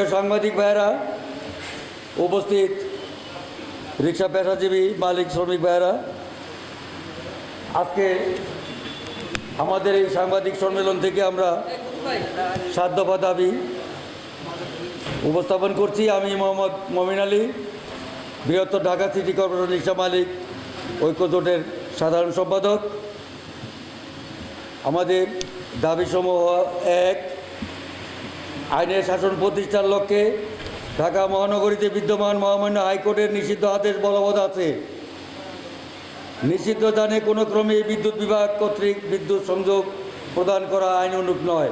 প্রিয় সাংবাদিক ভাইয়েরা, উপস্থিত রিক্সা পেশাজীবী, মালিক শ্রমিক ভাইয়েরা, আজকে আমাদের এই সাংবাদিক সম্মেলন থেকে আমরা সাত দফা দাবি উপস্থাপন করছি। আমি মোহাম্মদ মমিন আলী, বৃহত্তর ঢাকা সিটি কর্পোরেশন রিক্সা মালিক, ঐক্য জোটের সাধারণ সম্পাদক। আমাদের দাবিসমূহ এক আইনের শাসন প্রতিষ্ঠার লক্ষ্যে ঢাকা মহানগরীতে বিদ্যমান মহামান্য হাইকোর্টের নিষিদ্ধ আদেশ বলবৎ আছে। নিষিদ্ধ দানে কোনো ক্রমে বিদ্যুৎ বিভাগ কর্তৃক বিদ্যুৎ সংযোগ প্রদান করা আইন অনুপ নয়।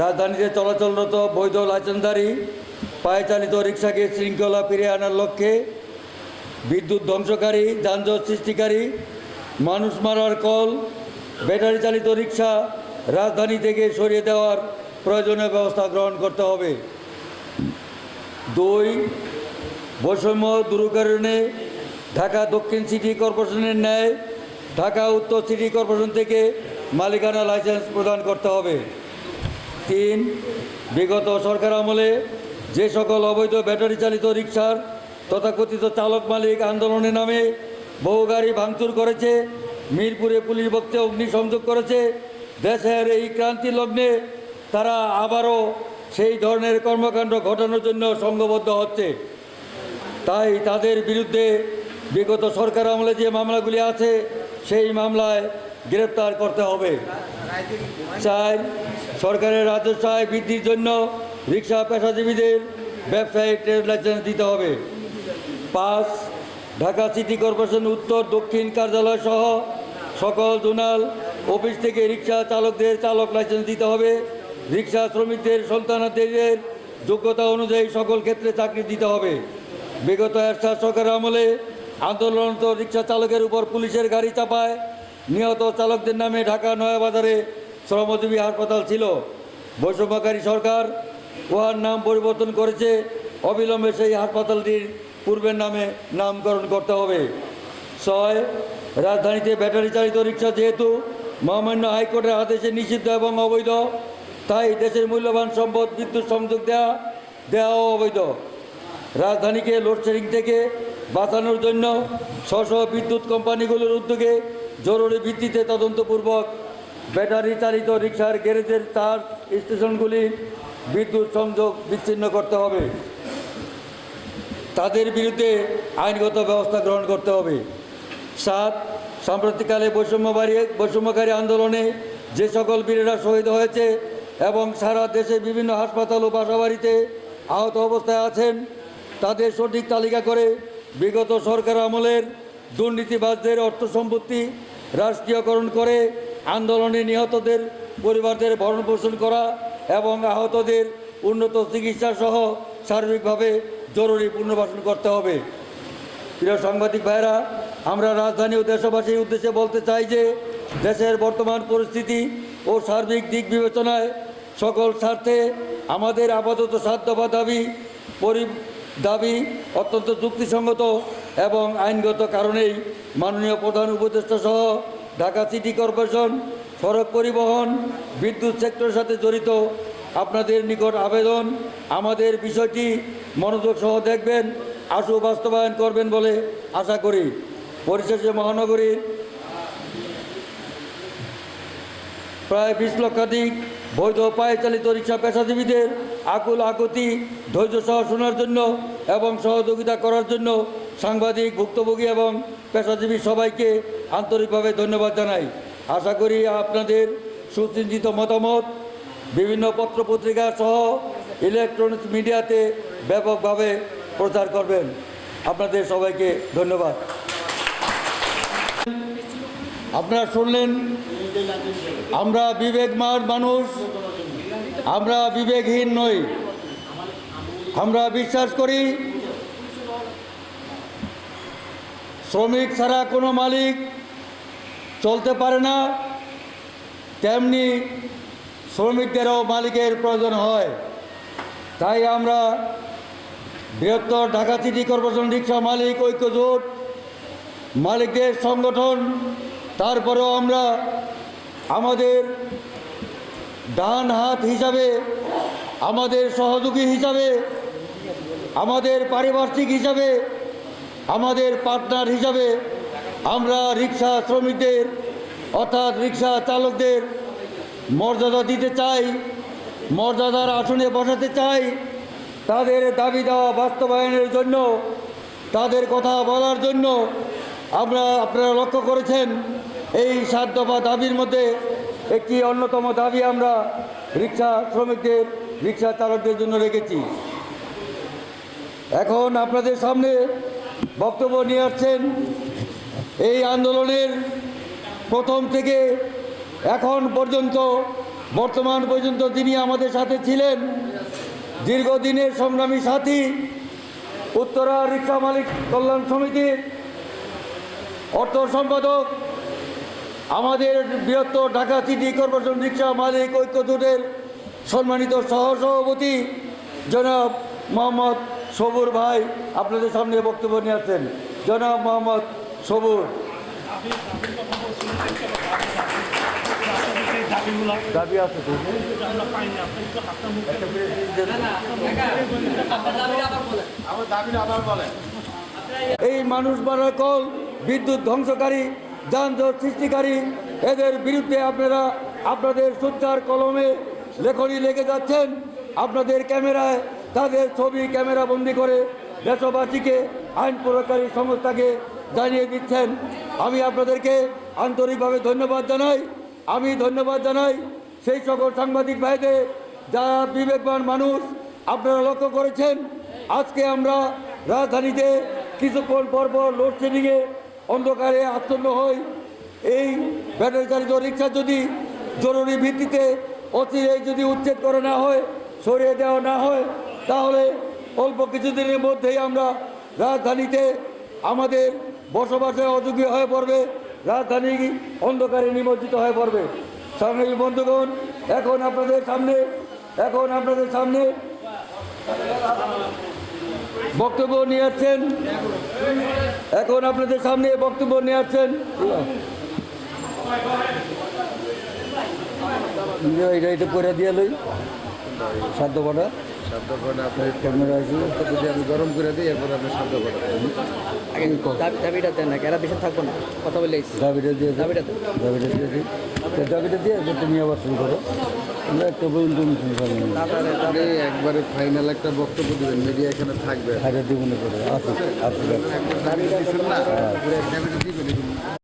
রাজধানীতে চলাচলরত বৈধ লাইসেন্সধারী পায়ে চালিত রিক্সাকে শৃঙ্খলা ফিরিয়ে আনার লক্ষ্যে বিদ্যুৎ ধ্বংসকারী, যানজট সৃষ্টিকারী, মানুষ মারার কল ব্যাটারি চালিত রিক্সা রাজধানী থেকে সরিয়ে দেওয়ার প্রয়োজনীয় ব্যবস্থা গ্রহণ করতে হবে। দুই, বৈষম্য দূরীকরণে ঢাকা দক্ষিণ সিটি কর্পোরেশনের ন্যায় ঢাকা উত্তর সিটি কর্পোরেশন থেকে মালিকানা লাইসেন্স প্রদান করতে হবে। তিন, বিগত সরকার আমলে যে সকল অবৈধ ব্যাটারি চালিত রিক্সার তথাকথিত চালক মালিক আন্দোলনের নামে বহু গাড়ি ভাঙচুর করেছে, মিরপুরে পুলিশ বক্তে অগ্নিসংযোগ করেছে দেশের এই ক্রান্তি লগ্নে তারা আবারও সেই ধরনের কর্মকাণ্ড ঘটানোর জন্য সংঘবদ্ধ হচ্ছে। তাই তাদের বিরুদ্ধে বিগত সরকার আমলে যে মামলাগুলি আছে, সেই মামলায় গ্রেপ্তার করতে হবে। চার সরকারের রাজস্ব আয় বৃদ্ধির জন্য রিক্সা পেশাজীবীদের ব্যবসায়িক ট্রেড লাইসেন্স দিতে হবে। পাঁচ, ঢাকা সিটি কর্পোরেশন উত্তর দক্ষিণ কার্যালয় সহ সকল জোনাল অফিস থেকে রিক্সা চালকদের চালক লাইসেন্স দিতে হবে। রিক্সা শ্রমিকদের সন্তানদের যোগ্যতা অনুযায়ী সকল ক্ষেত্রে চাকরি দিতে হবে। বিগত এরশাদ সরকার আমলে আন্দোলনরত রিক্সা চালকের উপর পুলিশের গাড়ি চাপায় নিহত চালকদের নামে ঢাকা নয়াবাজারে শ্রমজীবী হাসপাতাল ছিল। বৈষম্যকারী সরকার উহার নাম পরিবর্তন করেছে। অবিলম্বে সেই হাসপাতালটির পূর্বের নামে নামকরণ করতে হবে। ছয়, রাজধানীতে ব্যাটারি চালিত রিক্সা যেহেতু মহামান্য হাইকোর্টের আদেশে নিষিদ্ধ এবং অবৈধ। তাই দেশের মূল্যবান সম্পদ, বিদ্যুৎ সংযোগ দেওয়া দেওয়াও অবৈধ। রাজধানীকে লোডশেডিং থেকে বাঁচানোর জন্য স্ব বিদ্যুৎ কোম্পানিগুলোর উদ্যোগে জরুরি ভিত্তিতে তদন্তপূর্বক ব্যাটারি চালিত রিক্সার গ্যারেজের চার্জ স্টেশনগুলি বিদ্যুৎ সংযোগ বিচ্ছিন্ন করতে হবে। তাদের বিরুদ্ধে আইনগত ব্যবস্থা গ্রহণ করতে হবে। সাত সাম্প্রতিককালে বৈষম্যবাড়ি, বৈষম্যকারী আন্দোলনে যে সকল বীরেরা শহীদ হয়েছে এবং সারা দেশে বিভিন্ন হাসপাতাল ও বাসাবাড়িতে আহত অবস্থায় আছেন, তাদের সঠিক তালিকা করে বিগত সরকার আমলের দুর্নীতিবাজদের অর্থ সম্পত্তি রাষ্ট্রীয়করণ করে আন্দোলনে নিহতদের পরিবারদের ভরণ পোষণ করা এবং আহতদের উন্নত চিকিৎসা সহ সার্বিকভাবে জরুরি পুনর্বাসন করতে হবে। প্রিয় সাংবাদিক ভাইরা আমরা রাজধানী ও দেশবাসীর উদ্দেশ্যে বলতে চাই যে দেশের বর্তমান পরিস্থিতি ও সার্বিক দিক বিবেচনায় সকল স্বার্থে আমাদের আপাতত দফা দাবি, পরি দাবি অত্যন্ত যুক্তিসঙ্গত এবং আইনগত কারণেই মাননীয় প্রধান উপদেষ্টা সহ ঢাকা সিটি কর্পোরেশন, সড়ক পরিবহন, বিদ্যুৎ সেক্টরের সাথে জড়িত আপনাদের নিকট আবেদন। আমাদের বিষয়টি মনোযোগ সহ দেখবেন, আশু বাস্তবায়ন করবেন বলে আশা করি। পরিশেষে মহানগরীর প্রায় বিশ লক্ষাধিক বৈধ পায়ে চালিত রিক্সা পেশাজীবীদের আকুল আকুতি, ধৈর্য সহ শোনার জন্য এবং সহযোগিতা করার জন্য সাংবাদিক, ভুক্তভোগী এবং পেশাজীবী সবাইকে আন্তরিকভাবে ধন্যবাদ জানাই। আশা করি আপনাদের সুচিন্তিত মতামত, বিভিন্ন পত্রপত্রিকা সহ ইলেকট্রনিক্স মিডিয়াতে ব্যাপকভাবে প্রচার করবেন। আপনাদের সবাইকে ধন্যবাদ। আপনারা শুনলেন, আমরা বিবেকমান মানুষ, আমরা বিবেকহীন নই। আমরা বিশ্বাস করি, শ্রমিক ছাড়া কোনো মালিক চলতে পারে না। তেমনি শ্রমিকদেরও মালিকের প্রয়োজন হয়। তাই আমরা বৃহত্তর ঢাকা সিটি কর্পোরেশন রিক্সা মালিক ঐক্য জোট মালিকদের সংগঠন, তারপরেও আমরা আমাদের ডান হাত হিসাবে, আমাদের সহযোগী হিসাবে, আমাদের পারিপার্শ্বিক হিসাবে, আমাদের পার্টনার হিসাবে আমরা রিক্সা শ্রমিকদের, অর্থাৎ রিক্সা চালকদের মর্যাদা দিতে চাই, মর্যাদার আসনে বসাতে চাই। তাদের দাবি দেওয়া বাস্তবায়নের জন্য, তাদের কথা বলার জন্য আমরা আপনারা লক্ষ্য করেছেন, এই সাত দফা দাবির মধ্যে একটি অন্যতম দাবি আমরা রিক্সা শ্রমিকদের, রিক্সা চালকদের জন্য রেখেছি। এখন আপনাদের সামনে বক্তব্য নিয়ে আসছেন, এই আন্দোলনের প্রথম থেকে এখন পর্যন্ত, বর্তমান পর্যন্ত যিনি আমাদের সাথে ছিলেন, দীর্ঘদিনের সংগ্রামী সাথী, উত্তরা রিক্সা মালিক কল্যাণ সমিতির অর্থ সম্পাদক আমাদের বৃহত্তর ঢাকা সিটি কর্পোরেশন রিক্সা মালিক ঐক্য জোটের সম্মানিত সহসভাপতি জনাব মোহাম্মদ সবুর ভাই আপনাদের সামনে বক্তব্য নিয়ে আসছেন। জনাব মোহাম্মদ সবুর। দাবি আছে এই মানুষ মারার কল বিদ্যুৎ ধ্বংসকারী, যানজট সৃষ্টিকারী, এদের বিরুদ্ধে আপনারা, আপনাদের সুদ্ধার কলমে লেখনী লেগে যাচ্ছেন। আপনাদের ক্যামেরায়, তাদের ছবি ক্যামেরা বন্দি করে দেশবাসীকে, আইন প্রয়োগকারী সংস্থাকে জানিয়ে দিচ্ছেন। আমি আপনাদেরকে আন্তরিকভাবে ধন্যবাদ জানাই। আমি ধন্যবাদ জানাই সেই সকল সাংবাদিক ভাইদের, যারা বিবেকবান মানুষ, আপনারা লক্ষ্য করেছেন। আজকে আমরা রাজধানীতে কিছুক্ষণ পর পর লোডশেডিংয়ে অন্ধকারে আচ্ছন্ন হই। এই ব্যাটারি চালিত রিক্সা যদি জরুরি ভিত্তিতে অচিরেই যদি উচ্ছেদ করে না হয়, সরিয়ে দেওয়া না হয়, তাহলে অল্প কিছুদিনের মধ্যেই আমরা রাজধানীতে আমাদের বসবাসে অযোগ্য হয়ে পড়বে, রাজধানী অন্ধকারে নিমজ্জিত হয়ে পড়বে। সাংবাদিক বন্ধুগণ, এখন আপনাদের সামনে, এখন আপনাদের সামনে বক্তব্য নিয়ে আসছেন এখন আপনাদের সামনে বক্তব্য নিয়ে আসছেন এটা এটা করে দিয়ে লই। সাধ্য কটা শব্দ করে আপনার ক্যামেরা আছে যদি আমি গরম করে দিই এরপর আপনি শব্দ করে আগে দাবিটা দেন না এরা বেশি থাকব না কথা বলে। দাবিটা দিয়ে দাবিটা দাবিটা দিয়ে দিই তো দাবিটা দিয়ে যে তুমি আবার শুরু করো। আমরা একটা বলুন তুমি শুরু করো। তারপরে একবারে ফাইনাল একটা বক্তব্য দেবেন মিডিয়া এখানে থাকবে। হাজার দিব মনে করে আসুন আসুন না? দাবিটা